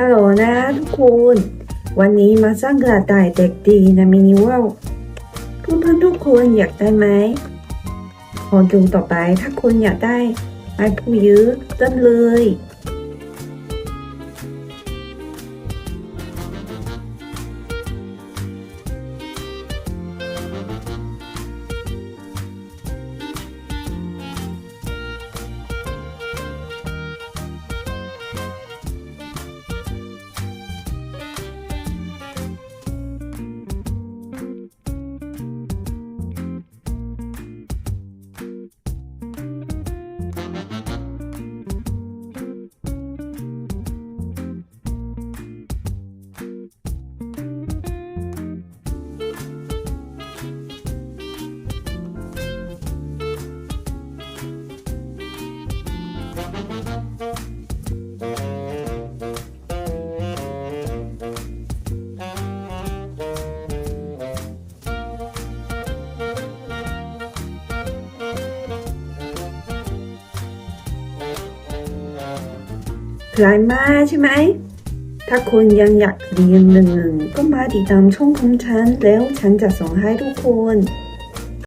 ฮัลโหลนะทุกคน วันนี้มาสร้างกระต่ายเด็กดีในมินิเวิลด์เพื่อนๆทุกคนอยากได้ไหมขอดูต่อไปถ้าคุณอยากได้ไอ้ผู้ยื้อเต้นเลย คลายมาใช่ไหม ถ้าคุณยังอยากเรียนหนึ่งก็มาติดตามช่องของฉันแล้วฉันจะส่งให้ทุกคน